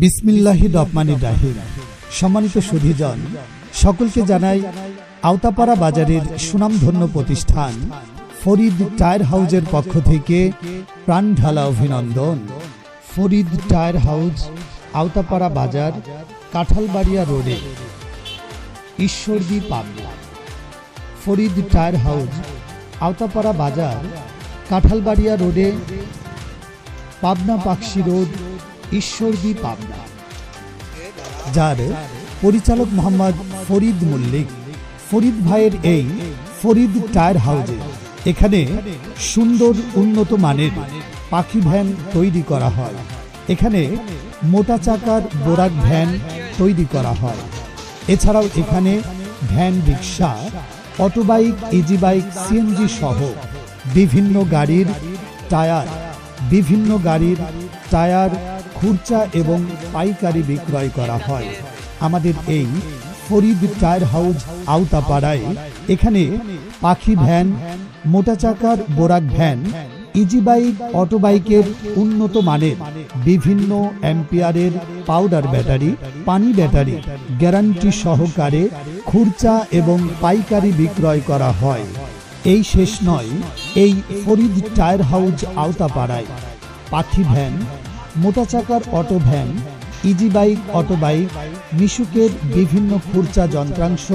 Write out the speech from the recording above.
বিসমিল্লাহি রহমানি রাহিম। সম্মানিত সুধীজন, সকলকে জানাই আওতাপাড়া বাজারের সুনামধন্য প্রতিষ্ঠান ফরিদ টায়ার হাউজের পক্ষ থেকে প্রাণ ঢালা অভিনন্দন। ফরিদ টায়ার হাউজ, আওতাপাড়া বাজার, কাঁঠালবাড়িয়া রোডে। ঈশ্বরদী পাবনা। ফরিদ টায়ার হাউজ, আওতাপাড়া বাজার, কাঁঠালবাড়িয়া রোডে, পাবনা পাকশি রোড ঈশ্বরদী পাবনা, যার পরিচালক মোহাম্মদ ফরিদ মল্লিক। ফরিদ ভাইয়ের এই ফরিদ টায়ার হাউজে এখানে সুন্দর, উন্নত মানের পাখি ভ্যান তৈরি করা হয়। এখানে মোটা চাকার বোরাক ভ্যান তৈরি করা হয়। এছাড়াও এখানে van rickshaw autobike easy bike CNG সহ বিভিন্ন গাড়ির টায়ার, বিভিন্ন গাড়ির টায়ার খুরচা এবং পাইকারি বিক্রয় করা হয়। আমাদের এই ফরিদ টায়ার হাউস আওতাপাড়ায় এখানে পাখি ভ্যান, মোটা চাকার বোরাক ভ্যান ইজি বাইক অটো বাইকের উন্নত মানের বিভিন্ন অ্যাম্পিয়ারের পাউডার ব্যাটারি পানি ব্যাটারি গ্যারান্টি সহকারে খুরচা এবং পাইকারি বিক্রয় করা হয়। এই শেষ নয়, এই ফরিদ টায়ার হাউস আওতাপাড়ায় পাখি ভ্যান মোটা চাকার auto van easy bike auto bike মিশুকের বিভিন্ন খুরচা যন্ত্রাংশ